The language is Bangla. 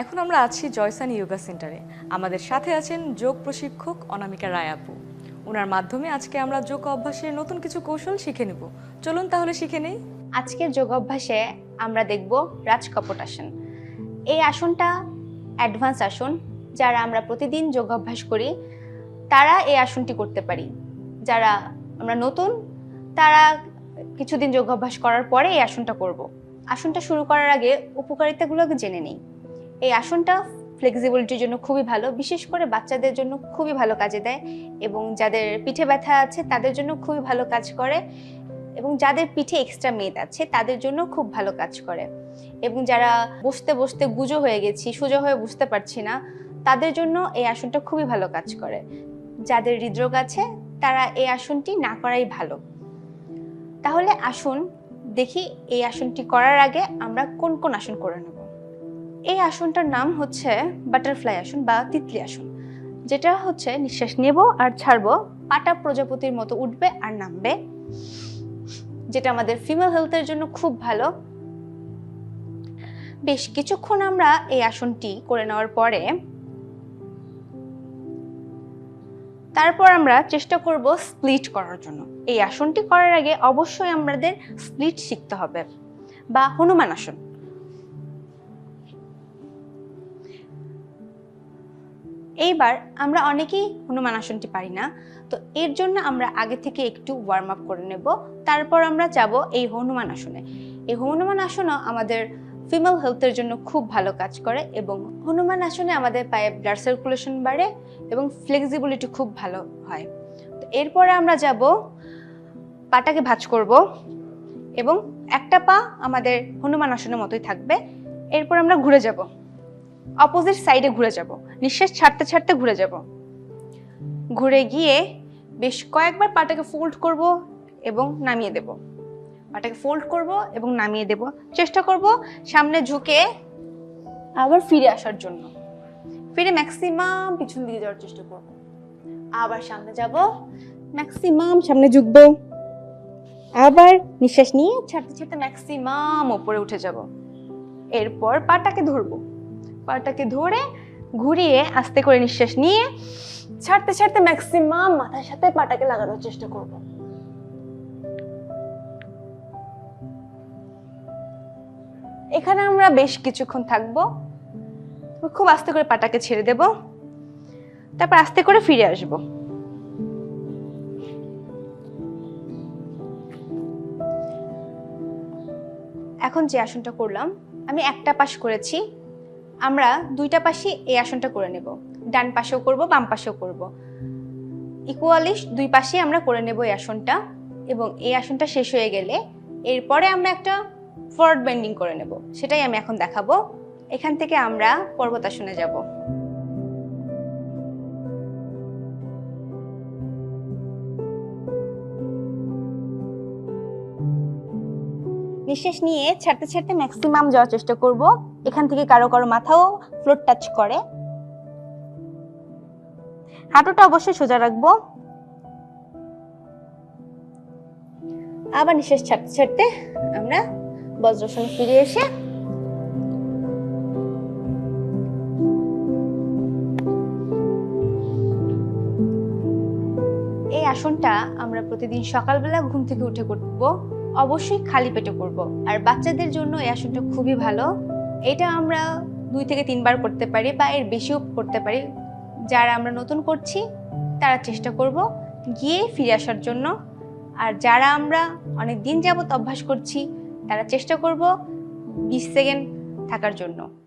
এখন আমরা আছি জয়সান ইয়োগা সেন্টারে। আমাদের সাথে আছেন যোগ প্রশিক্ষক অনামিকা রায় আপু। ওনার মাধ্যমে আজকে আমরা যোগ অভ্যাসের নতুন কিছু কৌশল শিখে নেব। চলুন তাহলে শিখে নেই? আজকের যোগ অভ্যাসে আমরা দেখব রাজকপট আসন এই আসনটা অ্যাডভান্স আসন, যারা আমরা প্রতিদিন যোগ অভ্যাস করি, তারা এই আসনটি করতে পারি। যারা আমরা নতুন, তারা কিছুদিন যোগ অভ্যাস করার পরে এই আসনটা করব। আসনটা শুরু করার আগে উপকারিতাগুলোকে জেনে নেই। এই আসনটা ফ্লেক্সিবিলিটির জন্য খুবই ভালো, বিশেষ করে বাচ্চাদের জন্য খুবই ভালো কাজে দেয় এবং যাদের পিঠে ব্যথা আছে তাদের জন্য খুবই ভালো কাজ করে এবং যাদের পিঠে এক্সট্রা মেদ আছে তাদের জন্য খুব ভালো কাজ করে এবং যারা বসতে বসতে গুজো হয়ে গেছি, সোজা হয়ে বুঝতে পারছি না, তাদের জন্য এই আসনটা খুবই ভালো কাজ করে। যাদের হৃদরোগ আছে তারা এই আসনটি না করাই ভালো। তাহলে আসুন দেখি এই আসনটি করার আগে আমরা কোন কোন আসন করে নেব। এই আসনটার নাম হচ্ছে বাটারফ্লাই আসন বা তিতলি আসন, যেটা হচ্ছে নিঃশ্বাস নেব আর ছাড়বো, পাটা প্রজাপতির মতো উঠবে আর নামবে, যেটা আমাদের ফিমেল হেলথের জন্য খুব ভালো। বেশ কিছুক্ষণ আমরা এই আসনটি করে নেওয়ার পরে, তারপর আমরা চেষ্টা করব স্প্লিট করার জন্য। এই আসনটি করার আগে অবশ্যই আমাদের স্প্লিট শিখতে হবে, বা হনুমান আসন। এইবার আমরা অনেকেই হনুমান আসনটি পারি না, তো এর জন্য আমরা আগে থেকে একটু ওয়ার্ম আপ করে নেব। তারপর আমরা যাব এই হনুমান আসনে। এই হনুমান আসনও আমাদের ফিমেল হেলথের জন্য খুব ভালো কাজ করে এবং হনুমান আসনে আমাদের পায়ে ব্লাড সার্কুলেশন বাড়ে এবং ফ্লেক্সিবিলিটি খুব ভালো হয়। তো এরপরে আমরা যাব, পাটাকে ভাঁজ করব এবং একটা পা আমাদের হনুমান আসনের মতোই থাকবে। এরপর আমরা ঘুরে যাব। অপোজিট সাইডে ঘুরে যাব। নিঃশ্বাস ছাড়তে ছাড়তে ঘুরে যাব। ঘুরে গিয়ে বেশ কয়েকবার পাটাকে ফোল্ড করব এবং নামিয়ে দেব। পাটাকে ফোল্ড করব এবং নামিয়ে দেব। চেষ্টা করব সামনে ঝুঁকে আবার ফিরে আসার জন্য। ফিরে ম্যাক্সিমাম পিছন দিকে যাওয়ার চেষ্টা করব। আবার সামনে যাব ম্যাক্সিমাম সামনে ঝুঁকবো। আবার নিঃশ্বাস নিয়ে ছাড়তে ছাড়তে ম্যাক্সিমাম উপরে উঠে যাব। এরপর পাটাকে ধরবো। পাটাকে ধরে ঘুরিয়ে আস্তে করে নিঃশ্বাস নিয়ে ছাড়তে ছাড়তে ম্যাক্সিমাম মাথার সাথে পাটাকে লাগানোর চেষ্টা করব। এখানে আমরা বেশ কিছুক্ষণ থাকব। খুব আস্তে করে পাটাকে ছেড়ে দেব। তারপর আস্তে করে ফিরে আসব। এখন যে আসনটা করলাম, আমি একটা পাশ করেছি। আমরা দুইটা পাশে এই আসনটা করে নেব। ডান পাশেও করব, বাম পাশেও করব। ইকুয়ালি দুই পাশে আমরা করে নেব এই আসনটা এবং এই আসনটা শেষ হয়ে গেলে এরপরে আমরা একটা ফরওয়ার্ড বেন্ডিং করে নেব। সেটাই আমি এখন দেখাবো। এখান থেকে আমরা পর্বতাসনে যাব। নিঃশ্বাস নিয়ে ছাড়তে ছাড়তে ম্যাক্সিমাম যাওয়ার চেষ্টা করব। এখান থেকে কারও কারও মাথাও ফ্লোর টাচ করে। হাঁটুটা অবশ্যই সোজা রাখব। আবার নিঃশ্বাস ছাড়তে ছাড়তে আমরা বজ্রাসনে ফিরে এসে এই আসনটা আমরা প্রতিদিন সকালবেলা ঘুম থেকে উঠে করব। অবশ্যই খালি পেটে করব। আর বাচ্চাদের জন্য এই আসনটা খুবই ভালো। এটা আমরা দুই থেকে তিনবার করতে পারি বা এর বেশিও করতে পারি। যারা আমরা নতুন করছি, তারা চেষ্টা করব গিয়ে ফিরে আসার জন্য। আর যারা আমরা অনেক দিন যাবত অভ্যাস করছি, তারা চেষ্টা করব বিশ সেকেন্ড থাকার জন্য।